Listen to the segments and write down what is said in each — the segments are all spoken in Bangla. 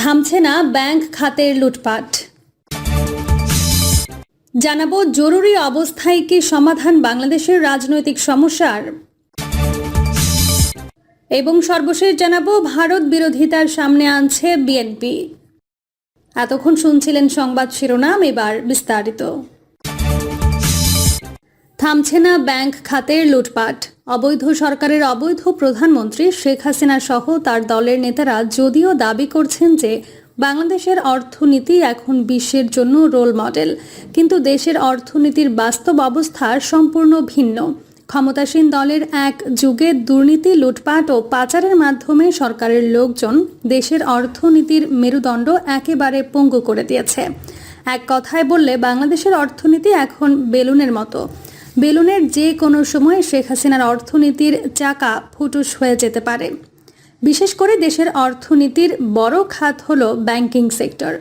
থামছে না ব্যাংক খাতের লুটপাট। জানাব, জরুরি অবস্থায় কি সমাধান বাংলাদেশের রাজনৈতিক সমস্যার? এবং সর্বশেষ জানাব, ভারত বিরোধিতার সামনে আনছে বিএনপি। এতক্ষণ শুনছিলেন সংবাদ শিরোনাম, এবার বিস্তারিত। থামছে না ব্যাংক খাতের লুটপাট। অবৈধ সরকারের অবৈধ প্রধানমন্ত্রী শেখ হাসিনা সহ তার দলের নেতারা যদিও দাবি করছেন যে বাংলাদেশের অর্থনীতি এখন বিশ্বের জন্য রোল মডেল, কিন্তু দেশের অর্থনীতির বাস্তব অবস্থা সম্পূর্ণ ভিন্ন। ক্ষমতাসীন দলের এক যুগে দুর্নীতি, লুটপাট ও পাচারের মাধ্যমে সরকারের লোকজন দেশের অর্থনীতির মেরুদণ্ড একেবারে পঙ্গু করে দিয়েছে। এক কথায় বললে বাংলাদেশের অর্থনীতি এখন বেলুনের মতো। বেলুনের যে কোনো সময় শেখ হাসিনার অর্থনীতির চাকা ফুটুস হয়ে যেতে পারে। বিশেষ করে দেশের অর্থনীতির বড় খাত হল ব্যাংকিং সেক্টর।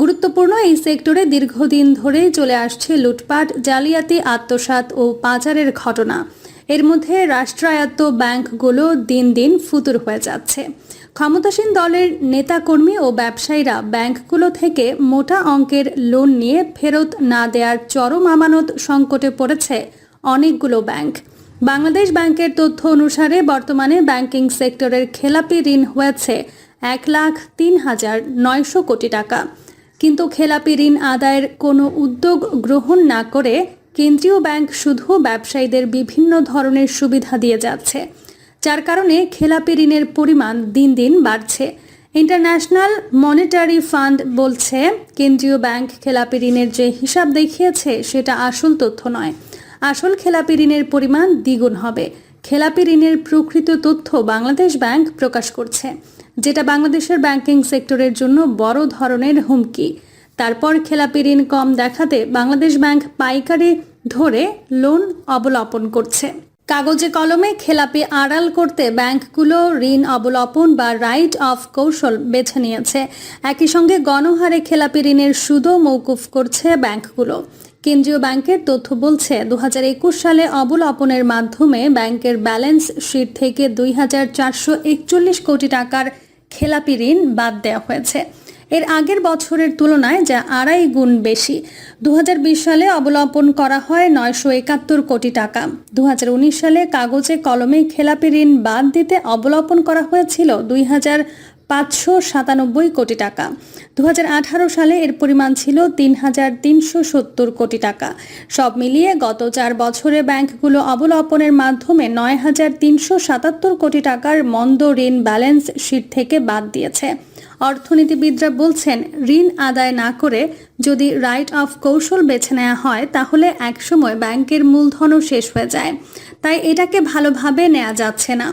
গুরুত্বপূর্ণ এই সেক্টরে দীর্ঘদিন ধরে চলে আসছে লুটপাট, জালিয়াতি, আত্মসাৎ ও পাচারের ঘটনা। এর মধ্যে রাষ্ট্রায়ত্ত ব্যাংকগুলো দিন দিন ফুতুর হয়ে যাচ্ছে। ক্ষমতাসীন দলের নেতাকর্মী ও ব্যবসায়ীরা ব্যাংকগুলো থেকে মোটা অঙ্কের লোন নিয়ে ফেরত না দেওয়ার চরম আমানত সংকটে পড়েছে অনেকগুলো ব্যাংক। বাংলাদেশ ব্যাংকের তথ্য অনুসারে বর্তমানে ব্যাংকিং সেক্টরের খেলাপি ঋণ হয়েছে এক লাখ তিন হাজার নয়শো কোটি টাকা। কিন্তু খেলাপি ঋণ আদায়ের কোনো উদ্যোগ গ্রহণ না করে কেন্দ্রীয় ব্যাংক শুধু ব্যবসায়ীদের বিভিন্ন ধরনের সুবিধা দিয়ে যাচ্ছে। যার কারণে খেলাপি ঋণের পরিমাণ দিন দিন বাড়ছে। ইন্টারন্যাশনাল মনিটারি ফান্ড বলছে, কেন্দ্রীয় ব্যাংক খেলাপি ঋণের যে হিসাব দেখিয়েছে, সেটা আসল তথ্য নয়। আসল খেলাপি ঋণের পরিমাণ দ্বিগুণ হবে। খেলাপি ঋণের প্রকৃত তথ্য বাংলাদেশ ব্যাংক প্রকাশ করছে। যেটা বাংলাদেশের ব্যাংকিং সেক্টরের জন্য বড় ধরনের হুমকি। তারপর খেলাপি ঋণ কম দেখাতে বাংলাদেশ ব্যাংক পাইকারি ধরে লোন অবলম্বন করছে। কাগজে কলমে খেলাপি আড়াল করতে ব্যাংকগুলো ঋণ, অবলম্বন বা রাইট অফ কৌশল বেছে নিয়েছে। একই সঙ্গে গণহারে খেলাপি ঋণের সুদও মৌকুফ করছে ব্যাংকগুলো। কেন্দ্রীয় ব্যাংকের তথ্য বলছে দু হাজার একুশ সালে অবলম্বনের মাধ্যমে ব্যাংকের ব্যালেন্স শিট থেকে দুই হাজার চারশো একচল্লিশ কোটি টাকার খেলাপি ঋণ বাদ দেওয়া হয়েছে। এর আগের বছরের তুলনায় যা আড়াই গুণ বেশি দু হাজার বিশ সালে অবলম্বন করা হয় নয়শো একাত্তর কোটি টাকা। দু হাজার উনিশ সালে কাগজে কলমে খেলাপি ঋণ বাদ দিতে অবলম্বন করা হয়েছিল দুই হাজার পাঁচশো সাতানব্বই কোটি টাকা। দু হাজার আঠারো সালে এর পরিমাণ ছিল তিন হাজার তিনশো সত্তর কোটি টাকা। সব মিলিয়ে গত চার বছরে ব্যাংকগুলো অবলম্বনের মাধ্যমে নয় হাজার তিনশো সাতাত্তর কোটি টাকার মন্দ ঋণ ব্যালেন্স শিট থেকে বাদ দিয়েছে। অর্থনীতিবিদরা বলছেন, ঋণ আদায় না করে যদি রাইট অফ কৌশল বেছে নেওয়া হয়, তাহলে একসময় ব্যাংকের মূলধনও শেষ হয়ে যায়। তাই এটাকে ভালোভাবে নেওয়া যাচ্ছে না।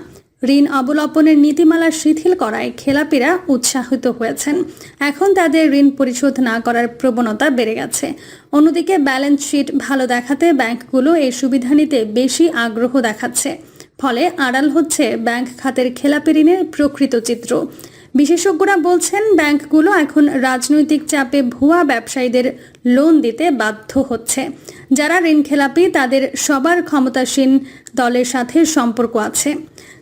ঋণ অবলম্বনের নীতিমালা শিথিল করায় খেলাপিরা উৎসাহিত হয়েছেন। এখন তাদের ঋণ পরিশোধ না করার প্রবণতা বেড়ে গেছে। অন্যদিকে ব্যালেন্স শিট ভালো দেখাতে ব্যাংকগুলো এই সুবিধা নিতে বেশি আগ্রহ দেখাচ্ছে। ফলে আড়াল হচ্ছে ব্যাংক খাতের খেলাপি ঋণের প্রকৃত চিত্র। বিশেষজ্ঞরা বলছেন, ব্যাংকগুলো এখন রাজনৈতিক চাপে ভুয়া ব্যবসায়ীদের লোন দিতে বাধ্য হচ্ছে। যারা ঋণ খেলাপি তাদের সবার ক্ষমতাসীন দলের সাথে সম্পর্ক আছে।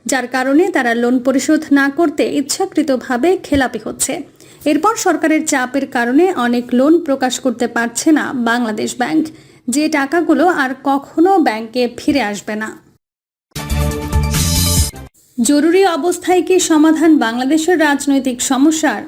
যার কারণে তারা লোন পরিশোধ না করতে ইচ্ছাকৃতভাবে খেলাপি হচ্ছে। এরপর সরকারের চাপের কারণে অনেক লোন প্রকাশ করতে পারছে না বাংলাদেশ ব্যাংক। যে টাকাগুলো আর কখনো ব্যাংকে ফিরে আসবে না। জরুরি অবস্থায় কি সমাধান বাংলাদেশের রাজনৈতিক সমস্যার?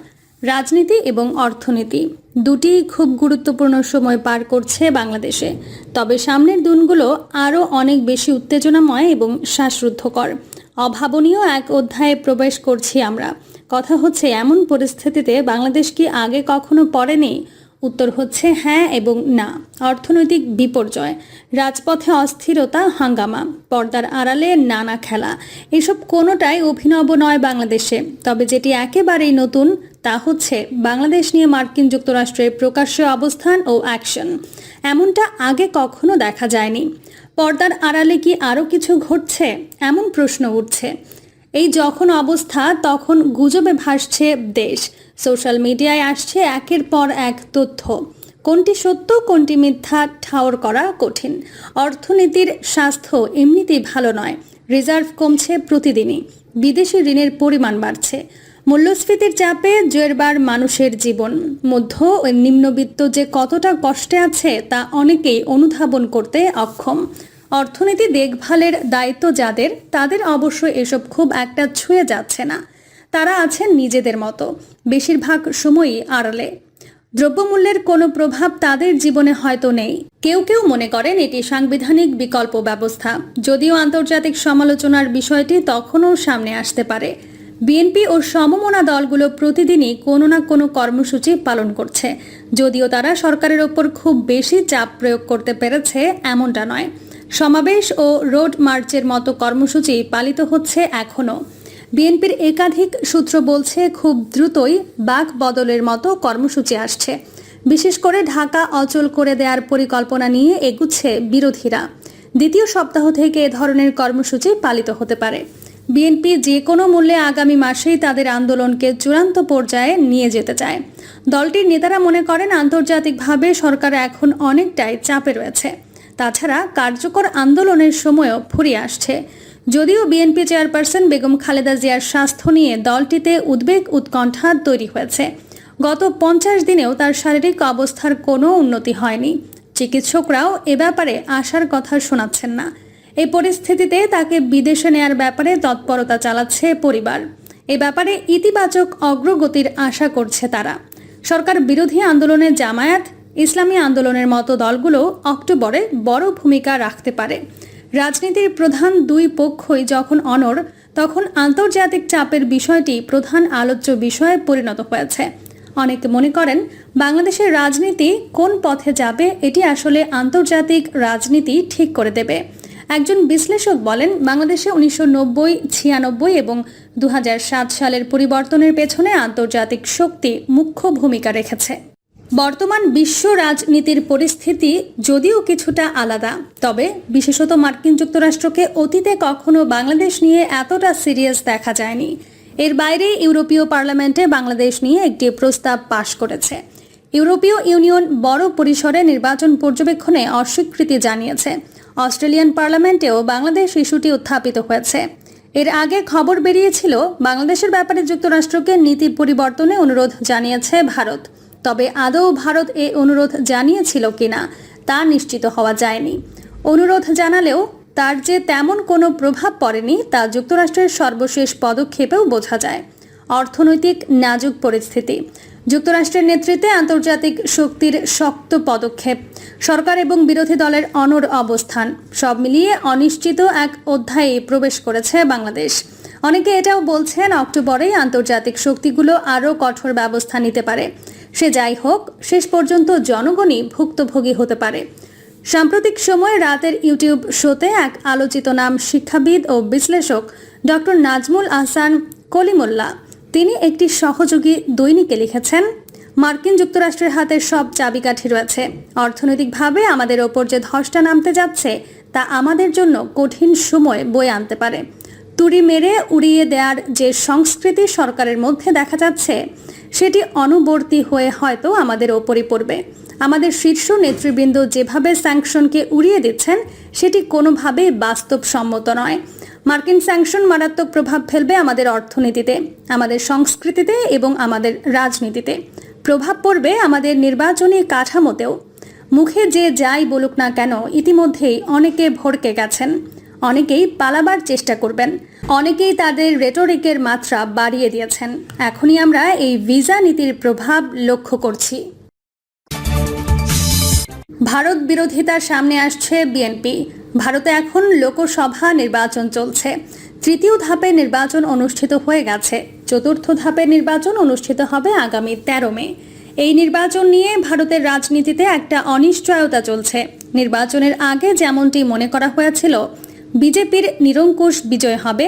রাজনীতি এবং অর্থনীতি দুটি খুব গুরুত্বপূর্ণ সময় পার করছে বাংলাদেশে। তবে সামনের দিনগুলো আরও অনেক বেশি উত্তেজনাময় এবং শ্বাসরুদ্ধকর। অভাবনীয় এক অধ্যায়ে প্রবেশ করছি আমরা। কথা হচ্ছে, এমন পরিস্থিতিতে বাংলাদেশ কি আগে কখনো পড়েনি? উত্তর হচ্ছে হ্যাঁ এবং না। অর্থনৈতিক বিপর্যয়, রাজপথে অস্থিরতা, হাঙ্গামা, পর্দার আড়ালে নানা খেলা। এসব কোনোটাই অভিনব নয় বাংলাদেশে। তবে যেটি একেবারেই নতুন, তা হচ্ছে বাংলাদেশ নিয়ে মার্কিন যুক্তরাষ্ট্রের প্রকাশ্য অবস্থান ও অ্যাকশন। এমনটা আগে কখনো দেখা যায়নি। পর্দার আড়ালে কি আরও কিছু ঘটছে? এমন প্রশ্ন উঠছে। এই যখন অবস্থা, তখন গুজবে ভাসছে দেশ। সোশ্যাল মিডিয়ায় আসছে একের পর এক তথ্য। কোনটি সত্য, কোনটি মিথ্যা, ঠাওর করা কঠিন। অর্থনীতির স্বাস্থ্য এমনিতেই ভালো নয়। রিজার্ভ কমছে প্রতিদিনই। বিদেশি ঋণের পরিমাণ বাড়ছে। মূল্যস্ফীতির চাপে জেরবার মানুষের জীবন। মধ্য ও নিম্নবিত্ত যে কতটা কষ্টে আছে, তা অনেকেই অনুধাবন করতে অক্ষম। অর্থনীতি দেখভালের দায়িত্ব যাদের, তাদের অবশ্য এসব খুব একটা ছুঁয়ে যাচ্ছে না। তারা আছেন নিজেদের মতো, বেশিরভাগ সময়ই আড়ালে। দ্রব্যমূল্যের কোনো প্রভাব তাদের জীবনে হয়তো নেই। কেউ কেউ মনে করেন এটি সাংবিধানিক বিকল্প ব্যবস্থা, যদিও আন্তর্জাতিক সমালোচনার বিষয়টি তখনও সামনে আসতে পারে। বিএনপি ও সমমনা দলগুলো প্রতিদিনই কোনো না কোনো কর্মসূচি পালন করছে, যদিও তারা সরকারের ওপর খুব বেশি চাপ প্রয়োগ করতে পেরেছে এমনটা নয়। সমাবেশ ও রোড মার্চের মতো কর্মসূচি পালিত হচ্ছে এখনও। বিএনপির একাধিক সূত্র বলছে, খুব দ্রুতই বাক বদলের মতো কর্মসূচি আসছে। বিশেষ করে ঢাকা অচল করে দেওয়ার পরিকল্পনা নিয়ে এগুচ্ছে বিরোধীরা। দ্বিতীয় সপ্তাহ থেকে এ ধরনের কর্মসূচি পালিত হতে পারে। বিএনপি যে কোনো মূল্যে আগামী মাসেই তাদের আন্দোলনকে চূড়ান্ত পর্যায়ে নিয়ে যেতে চায়। দলটির নেতারা মনে করেন, আন্তর্জাতিকভাবে সরকার এখন অনেকটাই চাপে রয়েছে। তাছাড়া কার্যকর আন্দোলনের সময়ও ফুরিয়ে আসছে। যদিও বিএনপি চেয়ারপারসন বেগম খালেদা জিয়ার স্বাস্থ্য নিয়ে দলটিতে উদ্বেগ উৎকণ্ঠা তৈরি হয়েছে। গত পঞ্চাশ দিনেও তার শারীরিক অবস্থার কোনো উন্নতি হয়নি। চিকিৎসকরাও এ ব্যাপারে আশার কথা শোনাচ্ছেন না। এই পরিস্থিতিতে তাকে বিদেশে নেয়ার ব্যাপারে তৎপরতা চালাচ্ছে পরিবার। এ ব্যাপারে ইতিবাচক অগ্রগতির আশা করছে তারা। সরকার বিরোধী আন্দোলনে জামায়াত ইসলামী আন্দোলনের মতো দলগুলো অক্টোবরে বড় ভূমিকা রাখতে পারে। রাজনীতির প্রধান দুই পক্ষই যখন অনর তখন আন্তর্জাতিক চাপের বিষয়টি প্রধান আলোচ্য বিষয়ে পরিণত হয়েছে। অনেকে মনে করেন, বাংলাদেশের রাজনীতি কোন পথে যাবে, এটি আসলে আন্তর্জাতিক রাজনীতি ঠিক করে দেবে। একজন বিশ্লেষক বলেন, বাংলাদেশে উনিশশো নব্বই, ছিয়ানব্বই এবং দু হাজার সাত সালের পরিবর্তনের পেছনে আন্তর্জাতিক শক্তি মুখ্য ভূমিকা রেখেছে। বর্তমান বিশ্ব রাজনীতির পরিস্থিতি যদিও কিছুটা আলাদা, তবে বিশেষত মার্কিন যুক্তরাষ্ট্রকে অতীতে কখনো বাংলাদেশ নিয়ে এতটা সিরিয়াস দেখা যায়নি। এর বাইরে ইউরোপীয় পার্লামেন্টে বাংলাদেশ নিয়ে একটি প্রস্তাব পাশ করেছে। ইউরোপীয় ইউনিয়ন বড় পরিসরে নির্বাচন পর্যবেক্ষণে অস্বীকৃতি জানিয়েছে। অস্ট্রেলিয়ান পার্লামেন্টেও বাংলাদেশ ইস্যুটি উত্থাপিত হয়েছে। এর আগে খবর বেরিয়েছিল, বাংলাদেশের ব্যাপারে যুক্তরাষ্ট্রকে নীতি পরিবর্তনে অনুরোধ জানিয়েছে ভারত। তবে আদৌ ভারত এ অনুরোধ জানিয়েছিল কিনা তা নিশ্চিত হওয়া যায়নি। অনুরোধ জানালেও তার যে তেমন কোনো প্রভাব পড়েনি তা যুক্তরাষ্ট্রের সর্বশেষ পদক্ষেপেও বোঝা যায়। অর্থনৈতিক নাজুক পরিস্থিতি। যুক্তরাষ্ট্রের নেতৃত্বে আন্তর্জাতিক শক্তির শক্ত পদক্ষেপ, সরকার এবং বিরোধী দলের অনর অবস্থান, সব মিলিয়ে অনিশ্চিত এক অধ্যায়ে প্রবেশ করেছে বাংলাদেশ। অনেকে এটাও বলছেন, অক্টোবরেই আন্তর্জাতিক শক্তিগুলো আরও কঠোর ব্যবস্থা নিতে পারে। সে যাই হোক, শেষ পর্যন্ত জনগণই ভুক্তভোগী হতে পারে। সাম্প্রতিক সময়ে রাতের ইউটিউব শোতে এক আলোচিত নাম শিক্ষাবিদ ও বিশ্লেষক ডক্টর নাজমুল আহসান কলিমুল্লাহ, তিনি একটি সহযোগী দৈনিকে লিখেছেন, মার্কিন যুক্তরাষ্ট্রের হাতে সব চাবিকাঠি রয়েছে। অর্থনৈতিকভাবে আমাদের ওপর যে ধসটা নামতে যাচ্ছে, তা আমাদের জন্য কঠিন সময় বয়ে আনতে পারে। তুড়ি মেরে উড়িয়ে দেওয়ার যে সংস্কৃতি সরকারের মধ্যে দেখা যাচ্ছে সেটি অনুবর্তী হয়ে হয়তো আমাদের ওপরই পড়বে। আমাদের শীর্ষ নেতৃবৃন্দ যেভাবে স্যাংশনকে উড়িয়ে দিচ্ছেন, সেটি কোনোভাবেই বাস্তবসম্মত নয়। মার্কিন স্যাংশন মারাত্মক প্রভাব ফেলবে আমাদের অর্থনীতিতে, আমাদের সংস্কৃতিতে এবং আমাদের রাজনীতিতে। প্রভাব পড়বে আমাদের নির্বাচনী কাঠামোতেও। মুখে যে যাই বলুক না কেন, ইতিমধ্যেই অনেকে ভড়কে গেছেন। অনেকেই পালাবার চেষ্টা করবেন। অনেকেই তাদের রেটোরিকের মাত্রা বাড়িয়ে দিয়েছেন। এখনই আমরা এই ভিসা নীতির প্রভাব লক্ষ্য করছি। ভারত বিরোধিতার সামনে আসছে বিএনপি ভারতে এখন লোকসভা নির্বাচন চলছে। তৃতীয় ধাপে নির্বাচন অনুষ্ঠিত হয়ে গেছে। চতুর্থ ধাপে নির্বাচন অনুষ্ঠিত হবে আগামী তেরো মে। এই নির্বাচন নিয়ে ভারতের রাজনীতিতে একটা অনিশ্চয়তা চলছে। নির্বাচনের আগে যেমনটি মনে করা হয়েছিল বিজেপির নিরঙ্কুশ বিজয় হবে।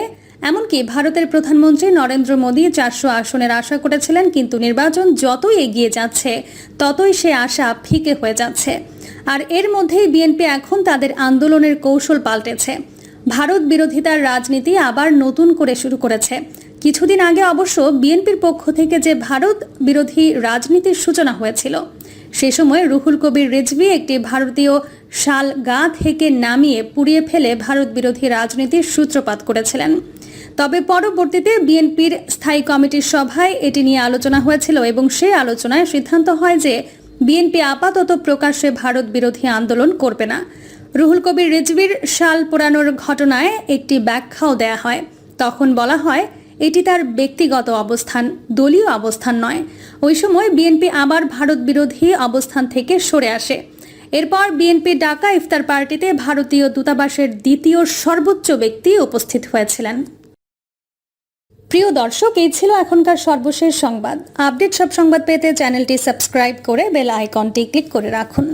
এমনকি ভারতের প্রধানমন্ত্রী নরেন্দ্র মোদী চারশো আসনের আশা করেছিলেন, কিন্তু নির্বাচন যতই এগিয়ে যাচ্ছে, ততই সে আশা ফিকে হয়ে যাচ্ছে। আর এর মধ্যেই বিএনপি এখন তাদের আন্দোলনের কৌশল পাল্টেছে। ভারত বিরোধিতার রাজনীতি আবার নতুন করে শুরু করেছে। কিছুদিন আগে অবশ্য বিএনপির পক্ষ থেকে যে ভারত বিরোধী রাজনীতির সূচনা হয়েছিল, সে সময় রুহুল কবির রিজভি একটি ভারতীয় শাল গা থেকে নামিয়ে পুড়িয়ে ফেলে ভারত বিরোধী রাজনীতির সূত্রপাত করেছিলেন। তবে পরবর্তীতে বিএনপির স্থায়ী কমিটির সভায় এটি নিয়ে আলোচনা হয়েছিল এবং সেই আলোচনায় সিদ্ধান্ত হয় যে বিএনপি আপাতত প্রকাশ্যে ভারত বিরোধী আন্দোলন করবে না। রুহুল কবির রিজভির শাল পোড়ানোর ঘটনায় একটি ব্যাখ্যাও দেয়া হয়। তখন বলা হয় এটি তার ব্যক্তিগত অবস্থান, দলীয় অবস্থান নয়। ওই সময় বিএনপি আবার ভারত বিরোধী অবস্থান থেকে সরে আসে। এরপর বিএনপি ডাকা ইফতার পার্টিতে ভারতীয় দূতাবাসের দ্বিতীয় সর্বোচ্চ ব্যক্তি উপস্থিত হয়েছিলেন। প্রিয় দর্শক, এই ছিল এখনকার সর্বশেষ সংবাদ। আপডেট সব সংবাদ পেতে চ্যানেলটি সাবস্ক্রাইব করে বেল আইকনটি ক্লিক করে রাখুন।